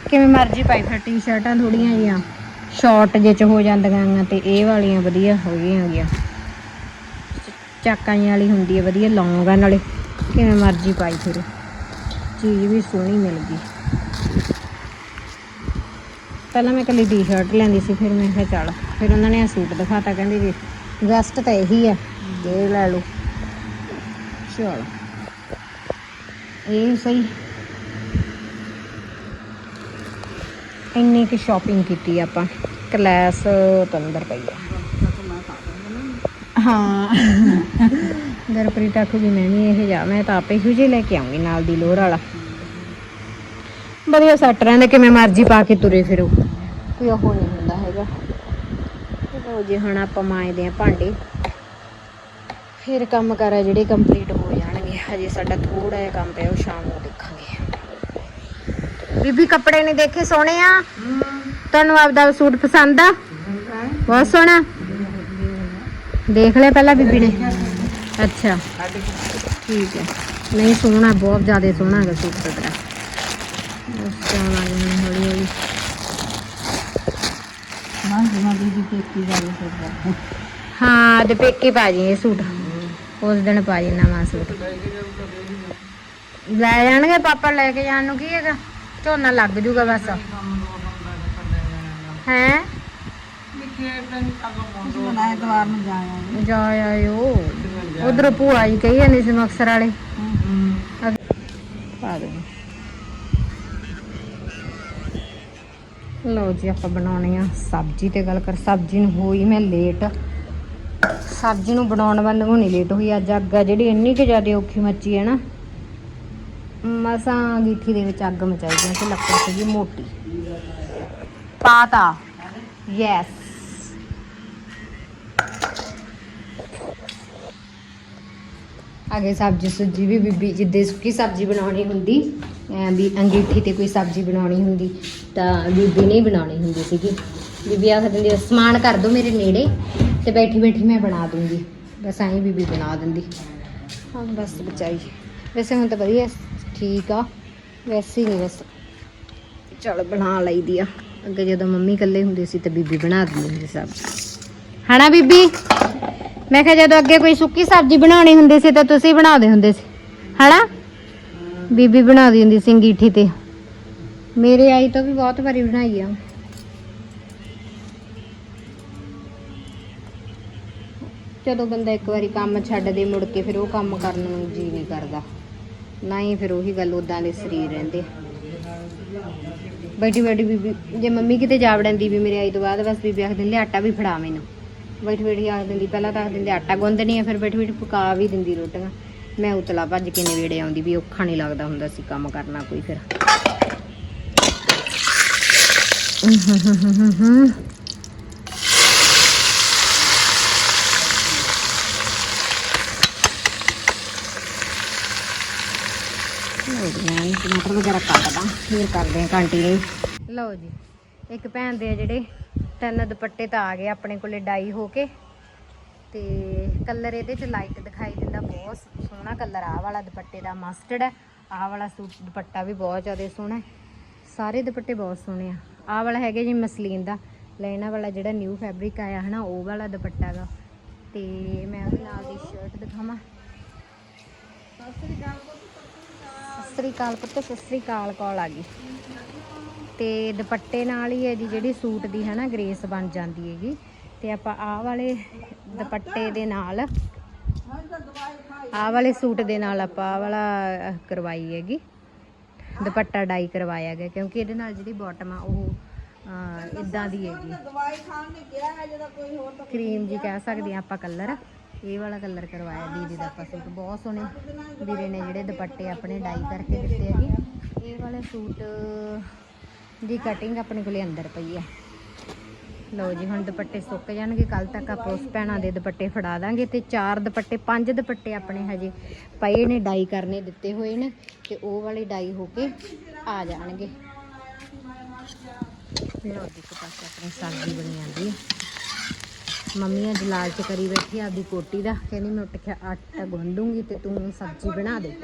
ਕਿਵੇਂ ਮਰਜ਼ੀ ਪਾਈ ਫਿਰ ਟੀ-ਸ਼ਰਟਾਂ ਥੋੜੀਆਂ ਜੀਆਂ ਸ਼ਾਰਟ ਜੇ ਚ ਹੋ ਜਾਂਦੀਆਂ ਤੇ ਇਹ ਵਾਲੀਆਂ ਵਧੀਆ ਹੋ ਗਈਆਂ ਗੀਆਂ ਚਾਕਾਂ ਵਾਲੀ ਹੁੰਦੀ ਹੈ, ਵਧੀਆ ਲੌਂਗ ਆ ਨਾਲੇ ਕਿਵੇਂ ਮਰਜ਼ੀ ਪਾਈ ਫਿਰ। ਚੀਜ਼ ਵੀ ਸੋਹਣੀ ਮਿਲ ਗਈ। ਪਹਿਲਾਂ ਮੈਂ ਕੱਲੀ ਟੀ-ਸ਼ਰਟ ਲੈਂਦੀ ਸੀ, ਫਿਰ ਮੈਂ ਕਿਹਾ ਚੱਲ, ਫਿਰ ਉਹਨਾਂ ਨੇ ਆ ਸੂਟ ਦਿਖਾਤਾ, ਕਹਿੰਦੇ ਜੀ ਵੈਸਟ ਤਾਂ ਇਹੀ ਆ ਇਹ ਲੈ ਲਓ। ਚਲ। ਇਹ ਸਹੀ। ਇੰਨੀ ਕਿ ਸ਼ਾਪਿੰਗ ਕੀਤੀ ਆਪਾਂ। ਕਲਾਸ ਤਾਂ ਅੰਦਰ ਪਈ ਆ। ਹਾਂ। ਦਰਪ੍ਰੀਤ ਆਖੂਗੀ ਮੈਂ ਵੀ ਇਹ ਜਾ ਮੈਂ ਤਾਂ ਆਪੇ ਜਿਹੇ ਲੈ ਕੇ ਆਉਂਗੀ ਨਾਲ ਦੀ ਲੋਰ ਵਾਲਾ। ਵਧੀਆ ਸੈੱਟ ਰਹਿੰਦੇ ਕਿਵੇਂ ਮਰਜ਼ੀ ਪਾ ਕੇ ਤੁਰੇ ਫਿਰੋ। ਕੋਈ ਉਹ ਨਹੀਂ ਹੁੰਦਾ ਹੈਗਾ। ਚਲੋ ਜੀ ਹੁਣ ਆਪਾਂ ਮਾਂਜਦੇ ਆ ਭਾਂਡੇ। ਫਿਰ ਕੰਮ ਕਰ ਜਿਹੜੇ ਕੰਪਲੀਟ ਹੋ ਜਾਣਗੇ। ਹਜੇ ਸਾਡਾ ਥੋੜਾ ਜਿਹਾ ਕੰਮ ਪਿਆ ਉਹ ਸ਼ਾਮ ਨੂੰ ਦੇਖਾਂਗੇ। ਬੀਬੀ ਕੱਪੜੇ ਨਹੀਂ ਦੇਖੇ ਸੋਹਣੇ ਆ? ਤੁਹਾਨੂੰ ਆਪਦਾ ਸੂਟ ਪਸੰਦ ਆ? ਬਹੁਤ ਸੋਹਣਾ। ਦੇਖ ਲਿਆ ਪਹਿਲਾਂ ਬੀਬੀ ਨੇ? ਅੱਛਾ। ਠੀਕ ਹੈ। ਨਹੀਂ ਸੋਹਣਾ ਬਹੁਤ ਜ਼ਿਆਦਾ ਸੋਹਣਾ ਹੈਗਾ ਸੂਟ ਤੇਰਾ। ਉਸ ਤੋਂ ਲੱਗ ਹੌਲੀ ਹੌਲੀ। ਮਾਂ ਦੀ ਦੀ ਪੇਕੀ ਜਾਵੇ ਫਿਰ ਹਾਂ ਤੇ ਪੇਕੇ ਪਾ ਜੀ ਇਹ ਸੂਟ। ਉਸ ਦਿਨ ਪਾ ਜੀ ਨਵਾਂ ਸੂਟ। ਲੈ ਜਾਣਗੇ ਪਾਪਾ ਲੈ ਕੇ ਜਾਣ ਨੂੰ ਕੀ ਹੈਗਾ? ਝੋਨਾ ਲੱਗ ਜੂਗਾ ਬਸ। ਹੈ? ਮੈਂ ਐਤਵਾਰ ਨੂੰ ਜਾਇਆ ਜਾ ਆਇਓ ਉਧਰ ਭੂਆ ਜੀ ਕਹੀ ਜਾਂਦੀ ਸੀ ਮਕਸਰ ਵਾਲੇ। ਪਾ ਦੇ ਲਓ ਜੀ ਆਪਾਂ ਬਣਾਉਣੀ ਆ ਸਬਜ਼ੀ ਤੇ ਗੱਲ ਕਰ। ਸਬਜ਼ੀ ਨੂੰ ਹੋਈ ਮੈਂ ਲੇਟ ਸਬਜ਼ੀ ਨੂੰ ਬਣਾਉਣ ਵੱਲ ਨੂੰ ਨਹੀਂ ਲੇਟ ਹੋਈ। ਅੱਜ ਅੱਗ ਆ ਜਿਹੜੀ ਇੰਨੀ ਕਿ ਜ਼ਿਆਦਾ ਔਖੀ ਮੱਚੀ ਹੈ ਨਾ। ਮਸਾਂ ਗੀਠੀ ਦੇ ਵਿੱਚ ਅੱਗ ਮਚਾਈ ਗਈ ਤੇ ਲੱਕੜ ਸੀਗੀ ਮੋਟੀ। ਪਾਤਾ। ਯੈਸ ਅਗੇ ਸਬਜ਼ੀ ਸੁਜੀ ਵੀ ਬੀਬੀ ਜਿੱਦੇ ਸੁੱਕੀ ਸਬਜ਼ੀ ਬਣਾਉਣੀ ਹੁੰਦੀ, ਐਂ ਵੀ ਅੰਗੀਠੀ ਤੇ ਕੋਈ ਸਬਜ਼ੀ ਬਣਾਉਣੀ ਹੁੰਦੀ, ਤਾਂ ਬੀਬੀ ਨਹੀਂ ਬਣਾਉਣੀ ਹੁੰਦੀ ਸੀਗੀ। ਬੀਬੀ ਆਖ ਦਿੰਦੀ ਸਮਾਨ ਕਰ ਦੋ ਮੇਰੇ ਨੇੜੇ ਤੇ ਬੈਠੀ ਬੈਠੀ ਮੈਂ ਬਣਾ ਦੂੰਗੀ। ਬਸ ਐਂ ਬੀਬੀ ਬਣਾ ਦਿੰਦੀ। ਹਾਂ ਬਸ ਬਚਾਈ। ਵੈਸੇ ਹੁਣ ਤਾਂ ਵਧੀਆ, ਠੀਕ ਆ। ਵੈਸੇ ਨਹੀਂ ਬਸ। ਚਲ ਬਣਾ ਲਈਦੀ ਆ। ਅੱਗੇ ਜਦੋਂ ਮੰਮੀ ਇਕੱਲੇ ਹੁੰਦੇ ਸੀ ਤਾਂ ਬੀਬੀ ਬਣਾ ਦਿੰਦੀ ਹੁੰਦੀ ਸੀ ਸਬਜ਼ੀ। ਹਨਾ ਬੀਬੀ? ਮੈਂ ਕਿਹਾ ਜਦੋਂ ਅੱਗੇ ਕੋਈ ਸੁੱਕੀ ਸਬਜ਼ੀ ਬਣਾਉਣੀ ਹੁੰਦੀ ਸੀ ਤਾਂ ਤੁਸੀਂ ਬਣਾਉਂਦੇ ਹੁੰਦੇ ਸੀ। ਹਨਾ? ਬੀਬੀ ਬਣਾਉਂਦੀ ਹੁੰਦੀ ਸੀ ਅੰਗੀਠੀ ਤੇ। ਮੇਰੇ ਆਈ ਤੋਂ ਵੀ ਬਹੁਤ ਵਾਰੀ ਬਣਾਈ ਆ। ਜਦੋਂ ਬੰਦਾ ਇੱਕ ਵਾਰੀ ਕੰਮ ਛੱਡ ਦੇ ਮੁੜ ਕੇ ਫਿਰ ਉਹ ਕੰਮ ਕਰਨ ਨੂੰ ਜੀ ਨਹੀਂ ਕਰਦਾ। ਨਾ ਹੀ ਫਿਰ ਉਹੀ ਗੱਲ ਉਦਾਂ ਦੇ ਸਰੀਰ ਰਹਿੰਦੇ ਬੈਠੀ ਬੈਠੀ ਬੀਬੀ, ਜੇ ਮੰਮੀ ਕਿਤੇ ਜਾ ਵੜਦੀ ਵੀ ਮੇਰੇ ਆਈ ਤੋਂ ਬਾਅਦ ਬਸ ਬੀਬੀ ਆਖਦੇ ਦਿੰਦੀ ਆਟਾ ਵੀ ਫੜਾ ਮੈਨੂੰ। ਬੈਠੀ ਬੈਠੀ ਆਖ ਦਿੰਦੀ, ਪਹਿਲਾਂ ਤਾਂ ਆਖ ਆਟਾ ਗੁੰਨਦਣੀ ਆ, ਫਿਰ ਬੈਠੀ ਬੈਠੀ ਪਕਾ ਵੀ ਦਿੰਦੀ ਰੋਟੀਆਂ। ਮੈਂ ਉਤਲਾ ਭੱਜ ਕੇ ਨੇੜੇ ਆਉਂਦੀ ਵੀ ਔਖਾ ਨਹੀਂ ਲੱਗਦਾ ਹੁੰਦਾ ਸੀ ਕੰਮ ਕਰਨਾ ਕੋਈ ਫਿਰ। ਟਮਾਟਰ ਵਗੈਰਾ ਕੱਟਦਾ, ਫਿਰ ਕਰਦੇ ਹਾਂ ਕੰਟੀਨਿਊ ਲਓ ਜੀ, ਇੱਕ ਭੈਣ ਦੇ ਆ ਜਿਹੜੇ ਤਿੰਨ ਦੁਪੱਟੇ ਤਾਂ ਆ ਗਏ ਆਪਣੇ ਕੋਲੇ ਡਾਈ ਹੋ ਕੇ। ਤੇ ਕਲਰ ਇਹਦੇ ਚ ਲਾਈਟ ਦਿਖਾਈ ਦਿੰਦਾ, ਬਹੁਤ ਸੋਹਣਾ ਕਲਰ ਆਹ ਵਾਲਾ ਦੁਪੱਟੇ ਦਾ ਮਸਟਰਡ ਹੈ। ਆਹ ਵਾਲਾ ਸੂਟ ਦੁਪੱਟਾ ਵੀ ਬਹੁਤ ਜ਼ਿਆਦਾ ਸੋਹਣਾ ਸਾਰੇ ਦੁਪੱਟੇ ਬਹੁਤ ਸੋਹਣੇ ਆ। ਆਹ ਵਾਲਾ ਹੈਗਾ ਜੀ ਮਸਲੀਨ ਦਾ। ਲੈਣਾ ਵਾਲਾ ਜਿਹੜਾ ਨਿਊ ਫੈਬਰਿਕ ਆਇਆ ਹਨਾ, ਉਹ ਵਾਲਾ ਦੁਪੱਟਾ ਗਾ। ਤੇ ਮੈਂ ਉਹਦੇ ਨਾਲ ਦੀ ਸ਼ਰਟ ਦਿਖਾਵਾਂ। ਸਤਿ ਸ੍ਰੀ ਅਕਾਲ ਪੁੱਤ, ਸਤਿ ਸ੍ਰੀ ਅਕਾਲ ਕਾਲ ਆ ਗਈ। ਤੇ ਦੁਪੱਟੇ ਨਾਲ ਹੀ ਇਹਦੀ ਜਿਹੜੀ ਸੂਟ ਦੀ ਹੈ ਨਾ ਗ੍ਰੇਸ ਬਣ ਜਾਂਦੀ ਹੈਗੀ। ਤੇ ਆਪਾਂ ਆਹ ਵਾਲੇ ਦੁਪੱਟੇ ਦੇ ਨਾਲ ਆਹ ਵਾਲੇ ਸੂਟ ਦੇ ਨਾਲ ਆਪਾਂ ਆਹ ਵਾਲਾ ਕਰਵਾਈ ਹੈਗੀ। ਦੁਪੱਟਾ ਡਾਈ ਕਰਵਾਇਆ ਗਿਆ ਕਿਉਂਕਿ ਇਹਦੇ ਨਾਲ ਜਿਹੜੀ ਬਾਟਮ ਆ ਉਹ ਅਹ, ਇਦਾਂ ਦੀ ਹੈਗੀ। ਕਰੀਮ ਜੀ ਕਹਿ ਸਕਦੇ ਆ ਆਪਾਂ ਕਲਰ ਇਹ ਵਾਲਾ ਕਲਰ ਕਰਵਾਇਆ ਦੀਦੀ ਦਾ ਆਪਾਂ ਸੂਟ ਬਹੁਤ ਸੋਹਣੇ ਵੀਰੇ ਨੇ ਜਿਹੜੇ ਦੁਪੱਟੇ ਆਪਣੇ ਡਾਈ ਕਰਕੇ ਦਿੱਤੇ ਹੈਗੇ। ਇਹ ਵਾਲੇ ਸੂਟ ਦੀ ਕਟਿੰਗ ਆਪਣੇ ਕੋਲੇ ਅੰਦਰ ਪਈ ਹੈ ਲਓ ਜੀ, ਹੁਣ ਦੁਪੱਟੇ ਸੁੱਕ ਜਾਣਗੇ। ਕੱਲ ਤੱਕ ਆਪਾਂ ਉਸ ਭੈਣਾਂ ਦੇ ਦੁਪੱਟੇ ਫੜਾ ਦਾਂਗੇ ਤੇ ਚਾਰ ਦੁਪੱਟੇ, ਪੰਜ ਦੁਪੱਟੇ ਆਪਣੇ ਹਜੇ ਪਏ ਨੇ, ਡਾਈ ਕਰਨੇ ਦਿੱਤੇ ਹੋਏ ਨੇ ਤੇ ਉਹ ਵਾਲੇ ਡਾਈ ਹੋ ਕੇ ਆ ਜਾਣਗੇ। ਲਓ ਜੀ ਪਾਸੇ ਆਪਣੀ ਸਬਜ਼ੀ ਬਣੀ ਜਾਂਦੀ ਹੈ ਮੰਮੀ ਅੱਜ ਲਾਲਚ ਕਰੀ ਬੈਠੀ ਆ ਆਪਦੀ ਕੋਟੀ ਦਾ। ਕਹਿੰਦੀ ਮੈਂ ਉੱਠ ਕੇ ਆਟਾ ਗੁੰਦੂੰਗੀ ਤੇ ਤੂੰ ਸਬਜ਼ੀ ਬਣਾ ਦੇ।